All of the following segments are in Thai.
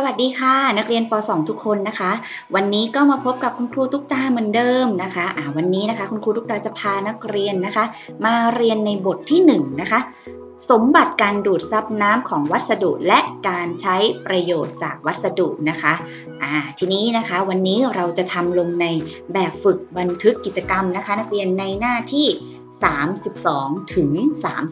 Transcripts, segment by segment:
สวัสดีค่ะ นักเรียนป .2 ทุกคนนะคะ วันนี้ก็มาพบกับคุณครูตุ๊กตาเหมือนเดิมนะคะอ่าวันนี้นะคะ คุณครูตุ๊กตาจะพานักเรียนนะคะ มาเรียนในบทที่1นงนะคะ สมบัติการดูดซับน้ำของวัสดุและการใช้ประโยชน์จากวัสดุนะคะอ่าทีนี้นะคะ วันนี้เราจะทำลงในแบบฝึกบันทึกกิจกรรมนะคะ นักเรียนในหน้าที่ 32 ถึง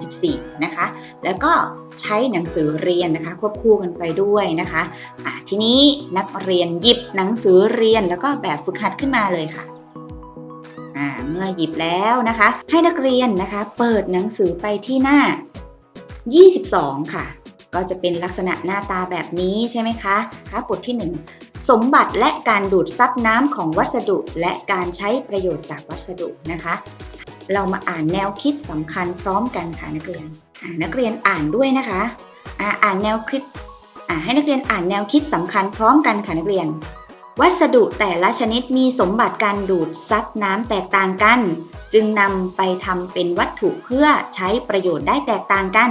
34 นะคะ แล้วก็ใช้หนังสือเรียนนะคะ ควบคู่กันไปด้วยนะคะะทีนี้นักเรียนหยิบหนังสือเรียนแล้วก็แบบฝึกหัดขึ้นมาเลยค่ะเมื่อหยิบแล้วนะคะ ให้นักเรียนนะคะ เปิดหนังสือไปที่หน้า 22 ค่ะ ก็จะเป็นลักษณะหน้าตาแบบนี้ใช่ไหมคะคะบทที่ 1 สมบัติและการดูดซับน้ำของวัสดุ และการใช้ประโยชน์จากวัสดุนะคะ เรามาอ่านแนวคิดสำคัญพร้อมกันค่ะนักเรียนนักเรียนอ่านด้วยนะคะอ่าอ่านแนวคิดอ่าให้นักเรียนอ่านแนวคิดสำคัญพร้อมกันค่ะนักเรียน วัสดุแต่ละชนิดมีสมบัติการดูดซับน้ำแตกต่างกัน จึงนำไปทำเป็นวัตถุเพื่อใช้ประโยชน์ได้แตกต่างกัน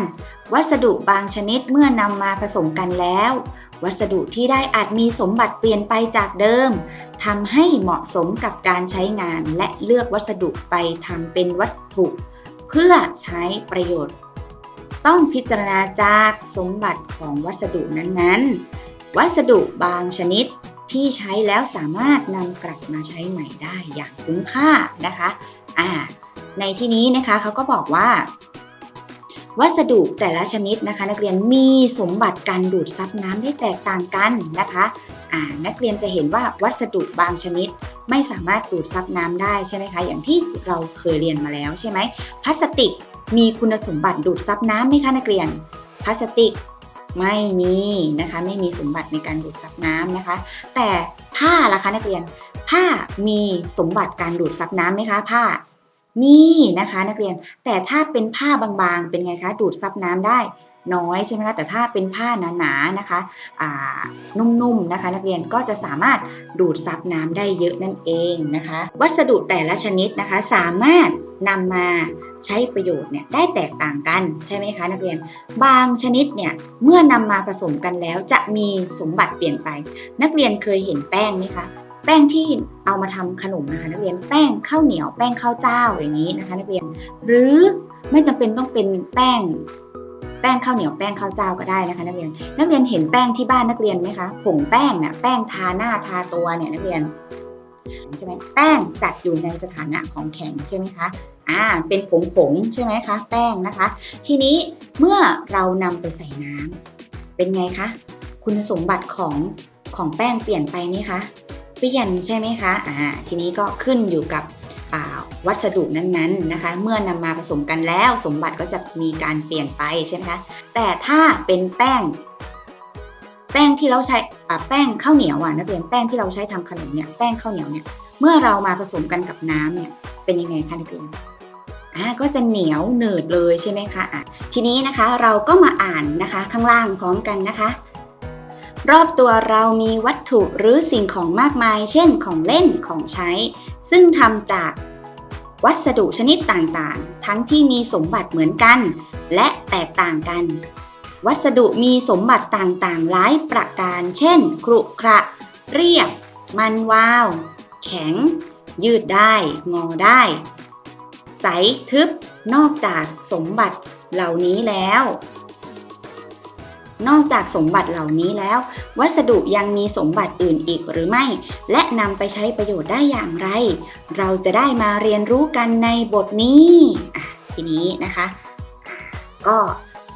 วัสดุบางชนิดเมื่อนำมาผสมกันแล้ว วัสดุที่ได้อาจมีสมบัติเปลี่ยนไปจากเดิมทำให้เหมาะสมกับการใช้งาน และเลือกวัสดุไปทำเป็นวัตถุ เพื่อใช้ประโยชน์ ต้องพิจารณาจากสมบัติของวัสดุนั้นๆ วัสดุบางชนิดที่ใช้แล้วสามารถนำกลับมาใช้ใหม่ได้อย่างคุ้มค่านะคะอ่าในที่นี้นะคะเขาก็บอกว่า วัสดุแต่ละชนิดนะคะ นักเรียนมีสมบัติการดูดซับน้ำได้แตกต่างกันนะคะอ่านักเรียนจะเห็นว่าวัสดุบางชนิดไม่สามารถดูดซับน้ำได้ใช่ไหมคะ อย่างที่เราเคยเรียนมาแล้วใช่ไหมพลาสติกมีคุณสมบัติดูดซับน้ำไหมคะนักเรียนพลาสติกไม่มีนะคะไม่มีสมบัติในการดูดซับน้ำนะคะ แต่ผ้าล่ะคะนักเรียนผ้ามีสมบัติการดูดซับน้ำไหมคะผ้า มีนะคะนักเรียน แต่ถ้าเป็นผ้าบางๆ เป็นไงคะ ดูดซับน้ำได้น้อยใช่ไหมคะแต่ถ้าเป็นผ้าหนาๆนะคะนุ่มๆนะคะ นักเรียนก็จะสามารถดูดซับน้ำได้เยอะนั่นเองนะคะ วัสดุแต่ละชนิดนะคะสามารถนำมาใช้ประโยชน์เนี่ยได้แตกต่างกันใช่ไหมคะนักเรียน บางชนิดเนี่ยเมื่อนำมาผสมกันแล้วจะมีสมบัติเปลี่ยนไป นักเรียนเคยเห็นแป้งไหมคะ แป้งที่เอามาทำขนมนะคะนักเรียนแป้งข้าวเหนียวแป้งข้าวเจ้าอย่างนี้นะคะ นักเรียน หรือไม่จำเป็นต้องเป็นแป้ง แป้งข้าวเหนียวแป้งข้าวเจ้าก็ได้นะคะ นักเรียน นักเรียนเห็นแป้งที่บ้านนักเรียนไหมคะผงแป้งน่ะแป้งทาหน้าทาตัวเนี่ยนักเรียนใช่ไหมแป้งจัดอยู่ในสถานะของแข็งใช่ไหมคะอ่าเป็นผงผงๆใช่ไหมคะแป้งนะคะ ทีนี้เมื่อเรานำไปใส่น้ำเป็นไงคะคุณสมบัติของของแป้งเปลี่ยนไปไหมคะ เปลี่ยนใช่ไหมคะอ่าทีนี้ก็ขึ้นอยู่กับวัสดุนั้นๆนะคะ เมื่อนำมาผสมกันแล้วสมบัติก็จะมีการเปลี่ยนไปใช่ไหมคะแต่ถ้าเป็นแป้ง แป้งที่เราใช้แป้งข้าวเหนียวอะนักเรียนแป้งที่เราใช้ทำขนมเนี่ยแป้งข้าวเหนียวเนี่ยเมื่อเรามาผสมกันกับน้ำเนี่ยเป็นยังไงคะนักเรียนอ่าก็จะเหนียวเหนืดเลยใช่ไหมคะอะทีนี้นะคะเราก็มาอ่านนะคะข้างล่างพร้อมกันนะคะ รอบตัวเรามีวัตถุหรือสิ่งของมากมาย เช่นของเล่นของใช้ ซึ่งทำจากวัสดุชนิดต่างๆ ทั้งที่มีสมบัติเหมือนกัน และแตกต่างกัน วัสดุมีสมบัติต่างๆ หลายประการ เช่นครุขระ เรียบ มันวาว แข็ง ยืดได้ งอได้ ใส ทึบ นอกจากสมบัติเหล่านี้แล้ว นอกจากสมบัติเหล่านี้แล้ว วัสดุยังมีสมบัติอื่นอีกหรือไม่ และนำไปใช้ประโยชน์ได้อย่างไร เราจะได้มาเรียนรู้กันในบทนี้ทีนี้นะคะ ก็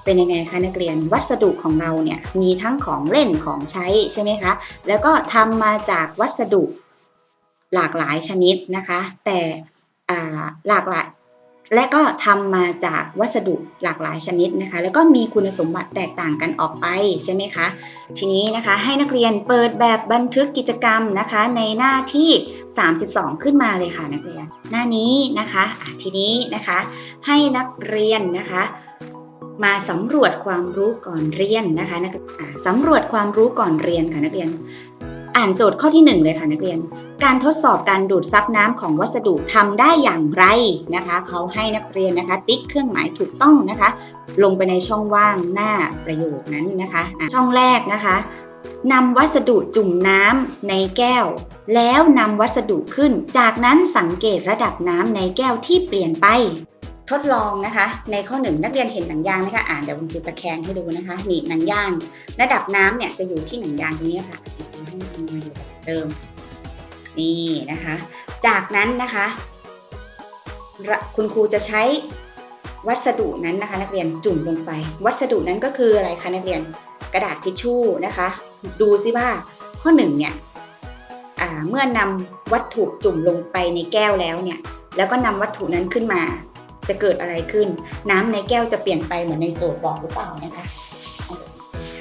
เป็นยังไงคะนักเรียนวัสดุของเราเนี่ยมีทั้งของเล่นของใช้ใช่ไหมคะ แล้วก็ทำมาจากวัสดุหลากหลายชนิดนะคะ แต่หลากหลาย และก็ทำมาจากวัสดุหลากหลายชนิดนะคะ แล้วก็มีคุณสมบัติแตกต่างกันออกไปใช่ไหมคะ ทีนี้นะคะให้นักเรียนเปิดแบบบันทึกกิจกรรมนะคะ ในหน้าที่ 32 ขึ้นมาเลยค่ะนักเรียน หน้านี้นะคะะทีนี้นะคะ ให้นักเรียนนะคะ มาสำรวจความรู้ก่อนเรียนนะคะนักสำรวจความรู้ก่อนเรียนค่ะนักเรียน อ่านโจทย์ข้อที่หนึ่งเลยค่ะนักเรียน การทดสอบการดูดซับน้ำของวัสดุทำได้อย่างไรนะคะ เขาให้นักเรียนนะคะ ติ๊กเครื่องหมายถูกต้องนะคะ ลงไปในช่องว่างหน้าประโยคนั้นนะคะะช่องแรกนะคะนำวัสดุจุ่มน้ำในแก้ว แล้วนำวัสดุขึ้น จากนั้นสังเกตระดับน้ำในแก้วที่เปลี่ยนไป ทดลองนะคะ ในข้อหนึ่งนักเรียนเห็นหนังยางไหมคะอ่านเดี๋ยวคุณครูตะแคงให้ดูนะคะ นี่หนังยาง ระดับน้ำเนี่ยจะอยู่ที่หนังยางตรงนี้ค่ะ มันมาอยู่แบบเดิม นี่นะคะ จากนั้นนะคะ คุณครูจะใช้วัสดุนั้นนะคะ นักเรียนจุ่มลงไป วัสดุนั้นก็คืออะไรคะนักเรียนกระดาษทิชชู่นะคะ ดูซิว่าข้อหนึ่งเนี่ยเมื่อนำวัตถุจุ่มลงไปในแก้วแล้วเนี่ย แล้วก็นำวัตถุนั้นขึ้นมา จะเกิดอะไรขึ้น น้ำในแก้วจะเปลี่ยนไปเหมือนในโจทย์บอกหรือเปล่านะคะ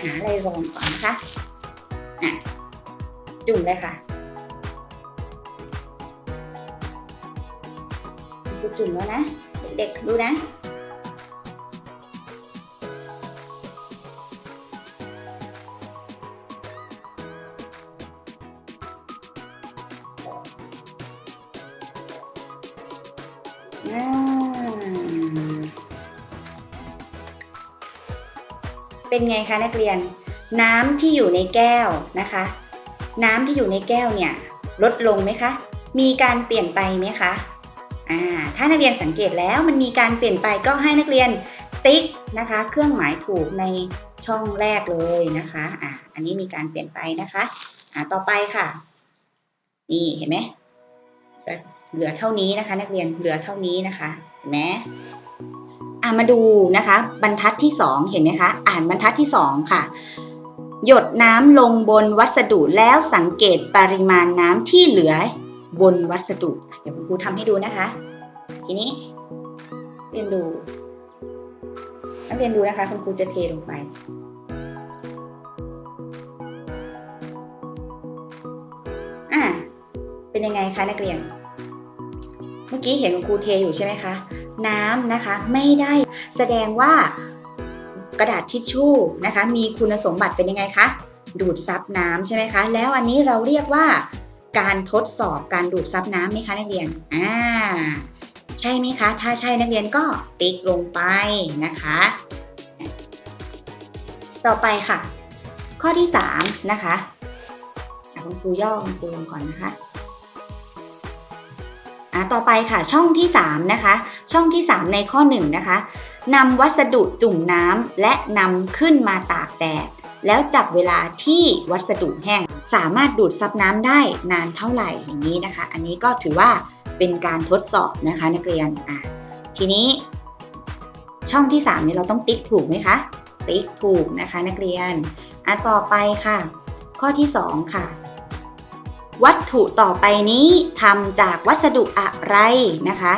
หาอะไรรองก่อนนะคะะ จุ่มเลยค่ะครูจุ่มแล้วนะ เด็กๆดูนะเป็นไงคะนักเรียน น้ำที่อยู่ในแก้วนะคะ น้ำที่อยู่ในแก้วเนี่ยลดลงไหมคะ มีการเปลี่ยนไปไหมคะอ่าถ้านักเรียนสังเกตแล้วมันมีการเปลี่ยนไปก็ให้นักเรียนติ๊กนะคะ เครื่องหมายถูกในช่องแรกเลยนะคะอ่าอันนี้มีการเปลี่ยนไปนะคะอ่าต่อไปค่ะ นี่เห็นไหมเหลือเท่านี้นะคะ นักเรียนเหลือเท่านี้นะคะเห็นไหมอ่ามาดูนะคะ บรรทัดที่ 2 เห็นไหมคะ อ่านบรรทัดที่ 2 ค่ะ หยดน้ำลงบนวัสดุแล้วสังเกตปริมาณน้ำที่เหลือบนวัสดุ เดี๋ยวคุณครูทำให้ดูนะคะ ทีนี้เรียนดูนักเรียนดูนะคะ คุณครูจะเทลงไป อ่า เป็นยังไงคะนักเรียน เมื่อกี้เห็นคุณครูเทอยู่ใช่ไหมคะ น้ำนะคะไม่ได้แสดงว่า กระดาษทิชชู่นะคะ มีคุณสมบัติเป็นยังไงคะ ดูดซับน้ำใช่ไหมคะ แล้วอันนี้เราเรียกว่า การทดสอบการดูดซับน้ำไหมคะนักเรียน อ่า ใช่ไหมคะ ถ้าใช่นักเรียนก็ติ๊กลงไปนะคะ ต่อไปค่ะ ข้อที่3นะคะอะคุณครูย่อคุณครูลงก่อนนะคะอะต่อไปค่ะช่องที่ 3 นะคะ ช่องที่ 3 ในข้อ 1 นะคะ นำวัสดุจุ่มน้ำและนำขึ้นมาตากแดดแล้วจับเวลาที่วัสดุแห้ง สามารถดูดซับน้ำได้นานเท่าไหร่อย่างนี้นะคะ อันนี้ก็ถือว่าเป็นการทดสอบนะคะนักเรียนอะทีนี้ ช่องที่3นี้เราต้องติ๊กถูกไหมคะ ติ๊กถูกนะคะนักเรียนอะต่อไปค่ะ ข้อที่ 2 ค่ะ วัตถุต่อไปนี้ทำจากวัสดุอะไรนะคะ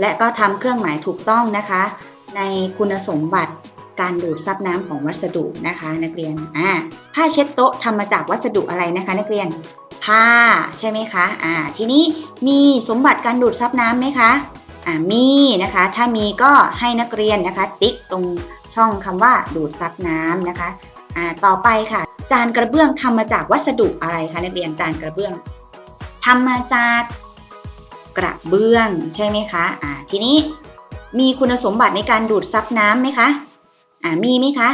และก็ทำเครื่องหมายถูกต้องนะคะ ในคุณสมบัติการดูดซับน้ำของวัสดุนะคะ นักเรียนอ่าผ้าเช็ดโต๊ะทำมาจากวัสดุอะไรนะคะ นักเรียนผ้าใช่ไหมคะอ่าทีนี้มีสมบัติการดูดซับน้ำไหมคะอ่ามีนะคะ ถ้ามีก็ให้นักเรียนนะคะ ติ๊กตรงช่องคำว่าดูดซับน้ำนะคะอ่าต่อไปค่ะ จานกระเบื้องทำมาจากวัสดุอะไรคะนักเรียนจานกระเบื้องทำมาจากกระเบื้องใช่ไหมคะอ่าทีนี้ มีคุณสมบัติในการดูดซับน้ำไหมคะ อ่ามีไหมคะ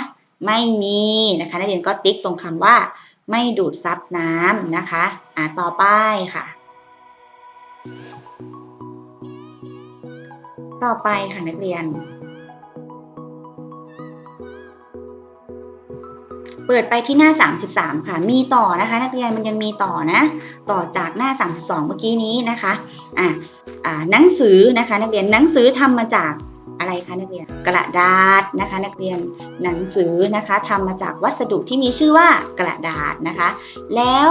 ไม่มีนะคะนักเรียนก็ติ๊กตรงคำว่า ไม่ดูดซับน้ำนะคะ อ่าต่อไปค่ะ ต่อไปค่ะนักเรียน เปิดไปที่หน้า 33 ค่ะ มีต่อนะคะ นักเรียนมันยังมีต่อนะ ต่อจากหน้า 32 เมื่อกี้นี้นะคะ อ่าอ่า หนังสือนะคะนักเรียนหนังสือทำมาจากอะไรคะนักเรียนกระดาษนะคะ นักเรียนหนังสือนะคะทำมาจากวัสดุที่มีชื่อว่ากระดาษนะคะ แล้ว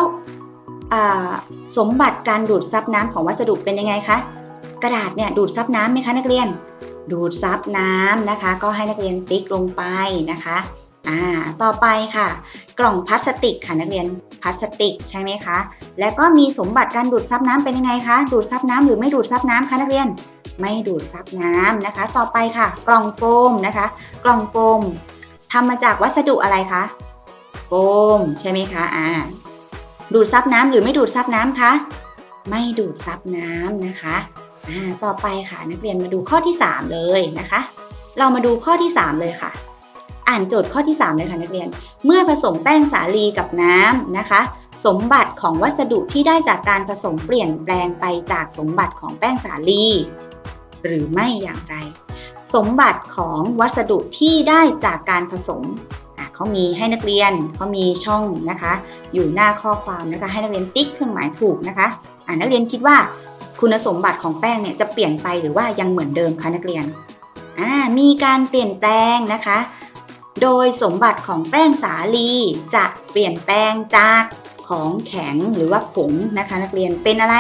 สมบัติการดูดซับน้ำของวัสดุเป็นยังไงคะกระดาษเนี่ยดูดซับน้ำไหมคะนักเรียน ดูดซับน้ำนะคะ ก็ให้นักเรียนติ๊กลงไปนะคะ อ่าต่อไปค่ะ กล่องพลาสติกค่ะนักเรียนพลาสติกใช่ไหมคะ แล้วก็มีสมบัติการดูดซับน้ำเป็นยังไงคะ ดูดซับน้ำหรือไม่ดูดซับน้ำคะนักเรียน ไม่ดูดซับน้ำนะคะ ต่อไปค่ะ กล่องโฟมนะคะ กล่องโฟมทำมาจากวัสดุอะไรคะโฟมใช่ไหมคะอ่าดูดซับน้ำหรือไม่ดูดซับน้ำคะไม่ดูดซับน้ำนะคะอ่าต่อไปค่ะนักเรียนมาดูข้อที่ 3 เลยนะคะ เรามาดูข้อที่ 3 เลยค่ะ อ่านโจทย์ข้อที่ 3 เลยค่ะนักเรียน เมื่อผสมแป้งสาลีกับน้ำนะคะ สมบัติของวัสดุที่ได้จากการผสมเปลี่ยนแปลงไปจากสมบัติของแป้งสาลี หรือไม่อย่างไร สมบัติของวัสดุที่ได้จากการผสมเขามีให้นักเรียนเขามีช่องนะคะ อยู่หน้าข้อความนะคะ ให้นักเรียนติ๊กเครื่องหมายถูกนะคะอ่านักเรียนคิดว่าคุณสมบัติของแป้งเนี่ยจะเปลี่ยนไปหรือว่ายังเหมือนเดิมคะนักเรียนอ่ามีการเปลี่ยนแปลงนะคะ โดยสมบัติของแป้งสาลีจะเปลี่ยนแปลงจากของแข็งหรือว่าผงนะคะ นักเรียนเป็นอะไร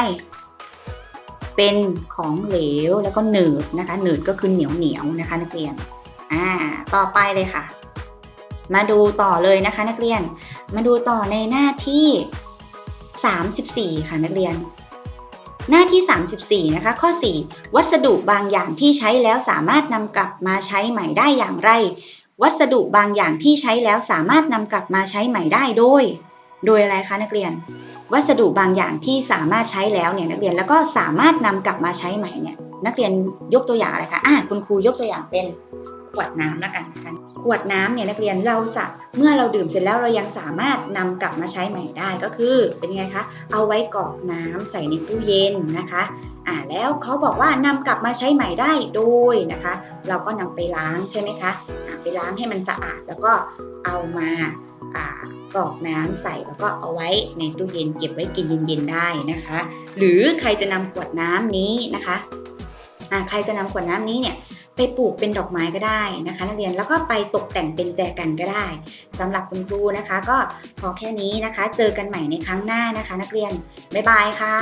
เป็นของเหลวแล้วก็หนืดนะคะหนืดก็คือเหนียวเหนียวนะคะ นักเรียนอ่าต่อไปเลยค่ะ มาดูต่อเลยนะคะ นักเรียน มาดูต่อในหน้าที่ 34 ค่ะนักเรียนหน้าที่ 34 นะคะ ข้อ 4 วัสดุบางอย่างที่ใช้แล้วสามารถนำกลับมาใช้ใหม่ได้อย่างไร วัสดุบางอย่างที่ใช้แล้วสามารถนำกลับมาใช้ใหม่ได้โดย โดยอะไรคะนักเรียน วัสดุบางอย่างที่สามารถใช้แล้วเนี่ยนักเรียนแล้วก็สามารถนำกลับมาใช้ใหม่เนี่ยนักเรียนยกตัวอย่างอะไรคะอะคุณครูยกตัวอย่างเป็นขวดน้ำแล้วกันนะคะ ขวดน้ำเนี่ยนักเรียนเราสะเมื่อเราดื่มเสร็จแล้วเรายังสามารถนำกลับมาใช้ใหม่ได้ก็คือเป็นไงคะเอาไว้กรอกน้ำใส่ในตู้เย็นนะคะอ่าแล้วเขาบอกว่านำกลับมาใช้ใหม่ได้โดยนะคะ เราก็นำไปล้างใช่ไหมคะอ่าไปล้างให้มันสะอาดแล้วก็เอามาอ่ากรอกน้ำใส่แล้วก็เอาไว้ในตู้เย็นเก็บไว้กินเย็นๆได้นะคะ หรือใครจะนำขวดน้ำนี้นะคะอ่าใครจะนำขวดน้ำนี้เนี่ย ไปปลูกเป็นดอกไม้ก็ได้นะคะ นักเรียนแล้วก็ไปตกแต่งเป็นแจกันก็ได้สำหรับคุณครูนะคะ ก็พอแค่นี้นะคะ เจอกันใหม่ในครั้งหน้านะคะ นักเรียนบ๊ายบายค่ะ